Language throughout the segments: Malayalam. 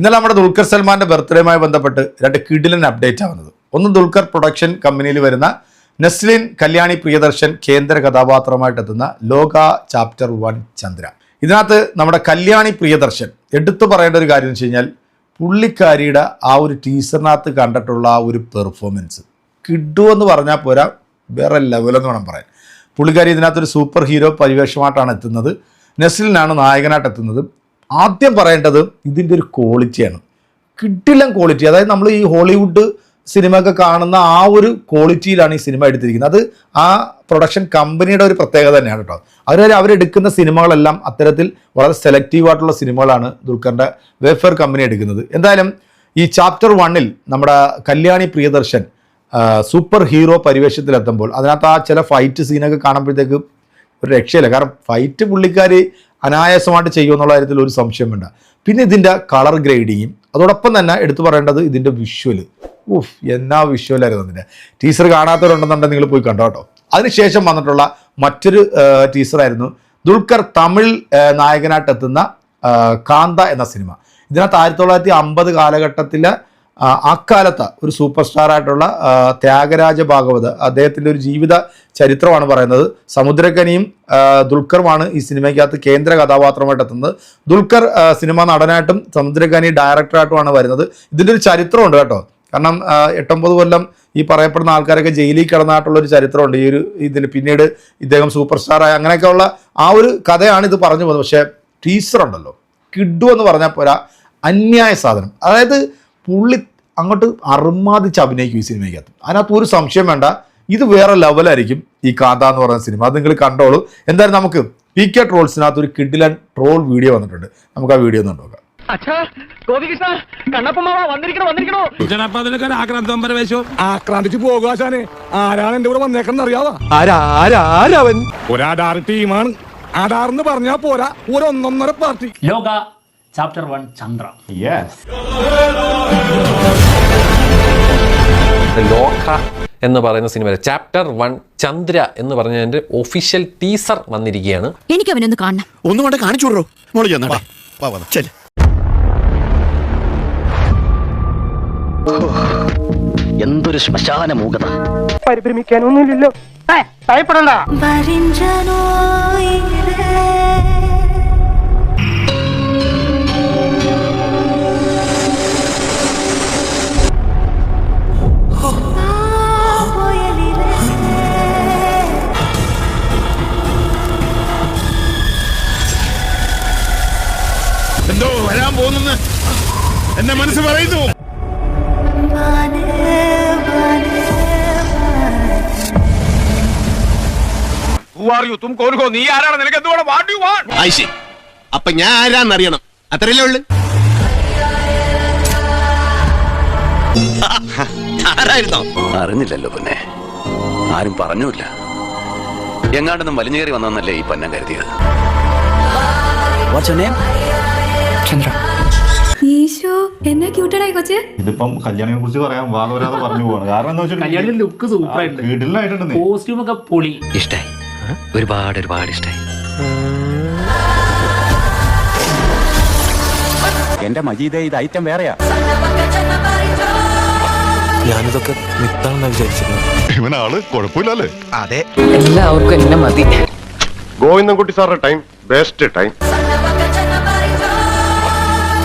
ഇന്നലെ നമ്മുടെ ദുൽഖർ സൽമാന്റെ ബർത്ത്ഡേയുമായി ബന്ധപ്പെട്ട് രണ്ട് കിഡിലൻ അപ്ഡേറ്റ് ആവുന്നത് ഒന്ന് ദുൽഖർ പ്രൊഡക്ഷൻ കമ്പനിയിൽ വരുന്ന നെസ്ലിൻ കല്യാണി പ്രിയദർശൻ കേന്ദ്ര കഥാപാത്രമായിട്ട് എത്തുന്ന ലോക ചാപ്റ്റർ വൺ ചന്ദ്ര. ഇതിനകത്ത് നമ്മുടെ കല്യാണി പ്രിയദർശൻ എടുത്തു പറയേണ്ട ഒരു കാര്യം എന്ന് വെച്ച് കഴിഞ്ഞാൽ പുള്ളിക്കാരിയുടെ ആ ഒരു ടീച്ചറിനകത്ത് കണ്ടിട്ടുള്ള ആ ഒരു പെർഫോമൻസ് കിഡു എന്ന് പറഞ്ഞാൽ പോരാ വേറെ ലെവലെന്ന് വേണം പറയാൻ. പുള്ളിക്കാരി ഇതിനകത്തൊരു സൂപ്പർ ഹീറോ പരിവേഷമായിട്ടാണ് എത്തുന്നത്. നെസ്ലിനാണ് നായകനായിട്ട് എത്തുന്നത്. ആദ്യം പറയേണ്ടത് ഇതിന്റെ ഒരു ക്വാളിറ്റിയാണ് കിട്ടില്ലം ക്വാളിറ്റി അതായത് നമ്മൾ ഈ ഹോളിവുഡ് സിനിമ ഒക്കെ കാണുന്ന ആ ഒരു ക്വാളിറ്റിയിലാണ് ഈ സിനിമ എടുത്തിരിക്കുന്നത്. അത് ആ പ്രൊഡക്ഷൻ കമ്പനിയുടെ ഒരു പ്രത്യേകത തന്നെയാണ് കേട്ടോ. അവർ അവരെടുക്കുന്ന സിനിമകളെല്ലാം അത്തരത്തിൽ വളരെ സെലക്റ്റീവ് ആയിട്ടുള്ള സിനിമകളാണ് ദുൽഖറിന്റെ വേഫെയർ കമ്പനി എടുക്കുന്നത്. എന്തായാലും ഈ ചാപ്റ്റർ വണ്ണിൽ നമ്മുടെ കല്യാണി പ്രിയദർശൻ സൂപ്പർ ഹീറോ പരിവേഷത്തിലെത്തുമ്പോൾ അതിനകത്ത് ആ ചില ഫൈറ്റ് സീനൊക്കെ കാണുമ്പോഴത്തേക്ക് ഒരു രക്ഷയില്ല. കാരണം ഫൈറ്റ് പുള്ളിക്കാരി അനായാസമായിട്ട് ചെയ്യുമെന്നുള്ള കാര്യത്തിൽ ഒരു സംശയം വേണ്ട. പിന്നെ ഇതിന്റെ കളർ ഗ്രേഡിങ്ങും അതോടൊപ്പം തന്നെ എടുത്തു പറയേണ്ടത് ഇതിന്റെ വിഷ്വൽ ഊഫ് എന്നാ വിഷ്വലായിരുന്നു അതിന്റെ ടീസർ കാണാത്തവരുണ്ടെന്നുണ്ടെങ്കിൽ നിങ്ങൾ പോയി കണ്ടോ കേട്ടോ. അതിനുശേഷം വന്നിട്ടുള്ള മറ്റൊരു ടീസറായിരുന്നു ദുൽഖർ തമിഴ് നായകനായിട്ട് എത്തുന്ന കാന്ത എന്ന സിനിമ. ഇതിനകത്ത് ആയിരത്തി തൊള്ളായിരത്തി അമ്പത് കാലഘട്ടത്തിലെ അക്കാലത്ത് ഒരു സൂപ്പർ സ്റ്റാർ ആയിട്ടുള്ള ത്യാഗരാജ ഭാഗവത് അദ്ദേഹത്തിന്റെ ഒരു ജീവിത ചരിത്രമാണ് പറയുന്നത്. സമുദ്രക്കനിയും ദുൽഖറുമാണ് ഈ സിനിമയ്ക്കകത്ത് കേന്ദ്ര കഥാപാത്രമായിട്ട് എത്തുന്നത്. ദുൽഖർ സിനിമ നടനായിട്ടും സമുദ്രക്കനി ഡയറക്ടറായിട്ടുമാണ് വരുന്നത്. ഇതിന്റെ ഒരു ചരിത്രമുണ്ട് കേട്ടോ. കാരണം എട്ടൊമ്പത് കൊല്ലം ഈ പറയപ്പെടുന്ന ആൾക്കാരൊക്കെ ജയിലിൽ കിടന്നായിട്ടുള്ള ഒരു ചരിത്രമുണ്ട് ഈ ഒരു ഇതിന് പിന്നീട് ഇദ്ദേഹം സൂപ്പർ സ്റ്റാറായി അങ്ങനെയൊക്കെയുള്ള ആ ഒരു കഥയാണ് ഇത് പറഞ്ഞു പോകുന്നത്. പക്ഷേ ടീച്ചറുണ്ടല്ലോ കിഡു എന്ന് പറഞ്ഞാൽ പോരാ അന്യായ സാധനം. അതായത് പുള്ളി അങ്ങോട്ട് അറുമാതിച്ച് അഭിനയിക്കും ഈ സിനിമയ്ക്കകത്ത്. അതിനകത്ത് ഒരു സംശയം വേണ്ട. ഇത് വേറെ ലെവലായിരിക്കും ഈ കാന്ത എന്ന് പറയുന്ന സിനിമ. അത് നിങ്ങൾ കണ്ടോളൂ. എന്തായാലും നമുക്ക് പി കെ ട്രോൾസിനകത്ത് ഒരു കിഡിലൻ ട്രോൾ വീഡിയോ വന്നിട്ടുണ്ട്. നമുക്ക് ആ വീഡിയോ ഒന്ന് നോക്കാം ആക്രാന്തിച്ച് ആരാണ് എന്റെ കൂടെ വന്നേക്കണം അറിയാവാ? ആരാരാരാവൻ ഒരാധാർ ടീമാണ്. ആധാർന്ന് പറഞ്ഞാ പോരാ. ഒരു ഒന്നൊന്നര പാർട്ടി. ലോക ചാപ്റ്റർ വൺ ചന്ദ്ര ലോക എന്ന് പറയുന്ന സിനിമ ചാപ്റ്റർ വൺ ചന്ദ്ര എന്ന് പറഞ്ഞതിന്റെ ഒഫീഷ്യൽ ടീസർ വന്നിരിക്കുകയാണ്. എനിക്ക് അവനൊന്ന് കാണണം. ഒന്നും കൊണ്ട് കാണിച്ചു എന്തൊരു ശ്മശാന മൂകത. പരിഭ്രമിക്കാനൊന്നുമില്ലല്ലോ ഭയപ്പെടണ്ട. പോകുന്നെന്ന് എന്റെ മനസ്സ് പറയുന്നു. നീ ആരാണ്? നിനക്ക് എന്തുകൊണ്ട് വാണ്ടി വാ ഐശി അപ്പൊ ഞാൻ ആരാന്നറിയണം അത്രയല്ലേ ഉള്ളു? ആരായിരുന്നോ? അറിഞ്ഞില്ലല്ലോ പിന്നെ. ആരും പറഞ്ഞൂല്ല എങ്ങാണ്ടൊന്നും വലിഞ്ഞേറി വന്നല്ലേ ഈ പന്നം കരുതിയത്? ഈശോ എന്നാ ക്യൂട്ടഡായി കൊച്ച്. ഇതിപ്പം കല്യാണിനെ കുറിച്ച് പറയാൻ വാദവരാതെ പറഞ്ഞു പോവാണ്. കാരണം എന്താ കല്യാണിന്റെ ലുക്ക് സൂപ്പർ ആയിട്ട് വീട്ടിലായിട്ടുണ്ട് കോസ്റ്റ്യൂം ഒക്കെ പൊളി. ഇഷ്ടായി. ഒരുപാട് ഒരുപാട് ഇഷ്ടായി. എന്റെ മജീദേ ഇത് ഐറ്റം വേറെയാ. ഞാനിതൊക്കെ മിത്താണെന്ന് വിചാരിച്ചിരുന്നു ഇവനാൾ കുഴപ്പമില്ലല്ലേ? അതെ. എല്ലാവർക്കും എന്നെ മതി. ഗോവിന്ദൻകുട്ടി സാറിന്റെ ടൈം ബെസ്റ്റ് ടൈം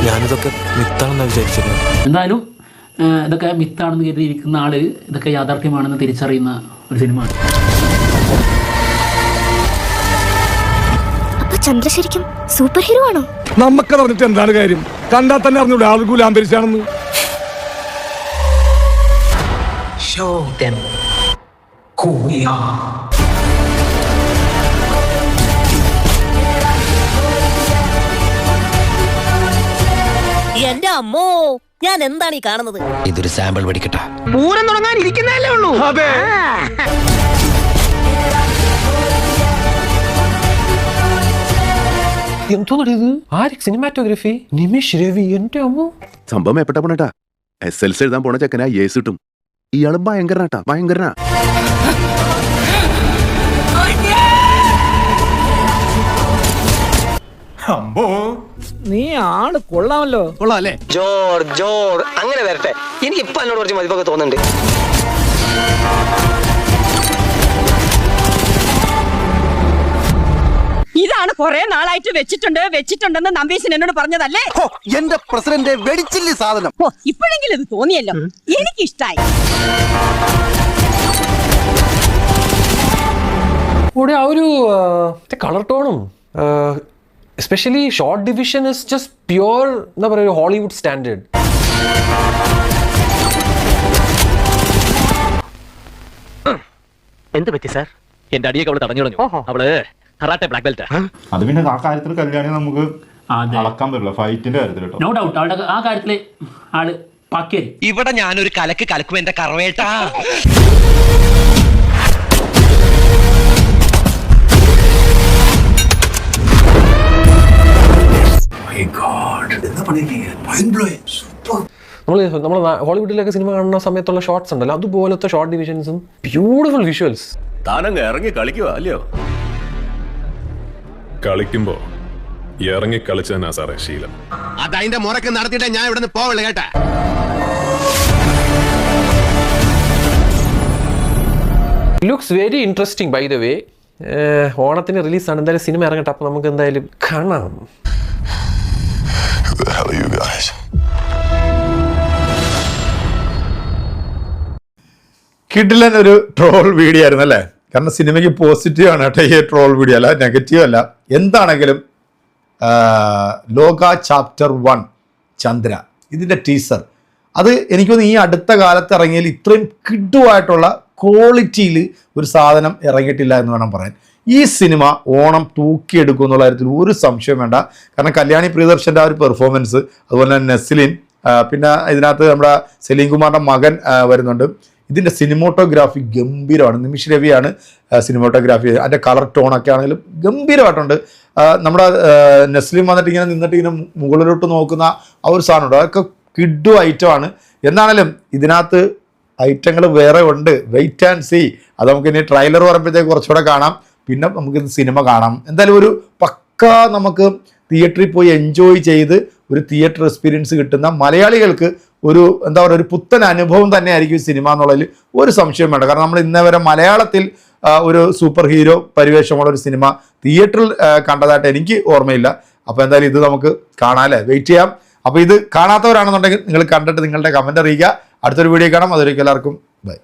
ഞാനിതൊക്കെ മിത്താണെന്ന് വിചാരിച്ചിരുന്നു എന്തായാലും ഇതൊക്കെ മിത്താണെന്ന് കരുതിയിരിക്കുന്ന ആൾ ഇതൊക്കെ യാഥാർത്ഥ്യമാണെന്ന് തിരിച്ചറിയുന്ന ഒരു സിനിമ അപ്പൊ ചന്ദ്ര ശരിക്കും സൂപ്പർ ഹീറോ ആണോ? നമുക്ക് അറിഞ്ഞിട്ട് എന്താണ് കാര്യം? കണ്ടാൽ തന്നെ അറിഞ്ഞൂടെ ഷോ ഗുലാംബരിച്ചാണെന്ന് എന്റെ ഞാൻ എന്താണ് ഈ കാണുന്നത്? ഇതൊരു സാമ്പിൾ പഠിക്കട്ടെ പൂരം തുടങ്ങാൻ ഇരിക്കുന്നതല്ലേ ഉള്ളൂ. അതെ. എന്തോന്നിത് ആര് സിനിമാറ്റോഗ്രഫി? നിമിഷ് രവി എന്റെ അമ്മോ. സംഭവം എപ്പെട്ട പോണേട്ടാ? എസ് എൽ സി എഴുതാൻ പോണ ചെക്കനാ ഏസ് കിട്ടും. ഇയാളും ഭയങ്കരനാട്ടാ ഭയങ്കരനാ. അമ്പോ. നീ ആണ് കൊള്ളാമല്ലോ. കൊള്ളാം അല്ലേ ജോർ ജോർ. അങ്ങനെ വരട്ടെ. എനിക്ക് ഇപ്പൊ എന്നോട് കുറച്ച് മതിപ്പൊക്കെ തോന്നുന്നുണ്ട്. ഇതാണ് കുറെ നാളായിട്ട് വെച്ചിട്ടുണ്ട്. വെച്ചിട്ടുണ്ടെന്ന് നമ്പീശൻ എന്നോട് പറഞ്ഞതല്ലേ? എന്റെ പ്രസിഡന്റ് വെടിച്ചില്ലേ സാധനം. ഓ ഇപ്പോഴെങ്കിലും ഇത് തോന്നിയല്ലോ. എനിക്കിഷ്ടായി. കൂടെ ആ ഒരു colour ടോണും especially shot division is just pure എന്താ പറയുക ഹോളിവുഡ് സ്റ്റാൻഡേർഡ് എന്ത് പറ്റി സാർ എന്റെ അടിയൊക്കെ അവൾ തടഞ്ഞു കളഞ്ഞു. അവൾ കറാട്ടെ ബ്ലാക്ക് ബെൽറ്റ് അത് പിന്നെ ആ കാര്യത്തിൽ കല്യാണി നമുക്ക് അളക്കാൻ പറ്റില്ല ഫൈറ്റിന്റെ കാര്യത്തിൽ കേട്ടോ. നോ ഡൗട്ട് ആളുടെ ആ കാര്യത്തിൽ ആൾ പക്കരി ഇവിടെ ഞാനൊരു കലക്ക് കലക്കും എന്റെ കറവേട്ടാ. നമ്മൾ നമ്മൾ ഹോളിവുഡിലൊക്കെ സിനിമ കാണുന്ന സമയത്തുള്ള ഷോർട്സ് ഉണ്ടല്ലോ. അതുപോലത്തെ ഷോർട്ട് ഡിവിഷൻസും ബ്യൂട്ടിഫുൾ വിഷ്വൽസ് താനങ്ങ് ഇറങ്ങി കളിക്കുക അല്ലയോ? കളിക്കുമ്പോ ഇറങ്ങി കളിച്ചാ സാറേ ശീലം. അതതിന്റെ മുറക്ക് നടത്തിയിട്ട് ഞാൻ ഇവിടെ നിന്ന് പോവുള്ളൂ കേട്ടാ. Looks very interesting by the way ഓണത്തിന് റിലീസാണ് എന്തായാലും സിനിമ ഇറങ്ങട്ടെ. അപ്പോൾ നമുക്ക് എന്തായാലും കാണാം. കിഡിലൻ ഒരു ട്രോൾ വീഡിയോ ആയിരുന്നു അല്ലേ? കാരണം സിനിമയ്ക്ക് പോസിറ്റീവ് ആണ് കേട്ടോ ഈ ട്രോൾ വീഡിയോ. അല്ല നെഗറ്റീവ് അല്ല. എന്താണെങ്കിലും ലോക ചാപ്റ്റർ വൺ ചന്ദ്ര. ഇതിന്റെ ടീസർ അത് എനിക്കൊന്ന് ഈ അടുത്ത കാലത്ത് ഇറങ്ങിയതിൽ ഇത്രയും കിഡുവായിട്ടുള്ള ക്വാളിറ്റിയിൽ ഒരു സാധനം ഇറങ്ങിയിട്ടില്ല എന്ന് വേണം പറയാൻ. ഈ സിനിമ ഓണം തൂക്കിയെടുക്കും എന്നുള്ള കാര്യത്തിൽ ഒരു സംശയം വേണ്ട. കാരണം കല്യാണി പ്രിയദർശന്റെ ആ ഒരു പെർഫോമൻസ് അതുപോലെ തന്നെ നെസ്ലിൻ പിന്നെ ഇതിനകത്ത് നമ്മുടെ സലീം കുമാറിന്റെ മകൻ വരുന്നുണ്ട്. ഇതിന്റെ സിനിമോട്ടോഗ്രാഫി ഗംഭീരമാണ്. നിമിഷ് രവിയാണ് സിനിമോട്ടോഗ്രാഫി അതിന്റെ കളർ ടോണൊക്കെ ആണെങ്കിലും ഗംഭീരമായിട്ടുണ്ട്. നമ്മുടെ നെസ്ലിം വന്നിട്ട് ഇങ്ങനെ നിന്നിട്ട് ഇങ്ങനെ മുകളിലോട്ട് നോക്കുന്ന ആ ഒരു സാധനമുണ്ട് അതൊക്കെ കിഡു ഐറ്റമാണ് എന്നാണേലും ഇതിനകത്ത് ഐറ്റങ്ങൾ വേറെ ഉണ്ട്. വെയിറ്റ് ആൻഡ് സീ അത് നമുക്ക് ഇനി ട്രെയിലർ പറയുമ്പോഴത്തേക്ക് കുറച്ചുകൂടെ കാണാം. പിന്നെ നമുക്ക് സിനിമ കാണാം. എന്തായാലും ഒരു പക്ക നമുക്ക് തിയേറ്ററിൽ പോയി എൻജോയ് ചെയ്ത് ഒരു തിയേറ്റർ എക്സ്പീരിയൻസ് കിട്ടുന്ന മലയാളികൾക്ക് ഒരു എന്താ പറയുക ഒരു പുത്തൻ അനുഭവം തന്നെയായിരിക്കും സിനിമ എന്നുള്ളതിൽ ഒരു സംശയം വേണ്ട. കാരണം നമ്മൾ ഇന്നേ വരെ മലയാളത്തിൽ ഒരു സൂപ്പർ ഹീറോ പരിവേഷമുള്ള ഒരു സിനിമ തിയേറ്ററിൽ കണ്ടതായിട്ട് എനിക്ക് ഓർമ്മയില്ല. അപ്പോൾ എന്തായാലും ഇത് നമുക്ക് കാണാമല്ലേ വെയിറ്റ് ചെയ്യാം. അപ്പോൾ ഇത് കാണാത്തവരാണെന്നുണ്ടെങ്കിൽ നിങ്ങൾ കണ്ടിട്ട് നിങ്ങളുടെ കമന്റ് അറിയിക്കുക. അടുത്തൊരു വീഡിയോ കാണാം. അതൊരിക്കും എല്ലാവർക്കും ബൈ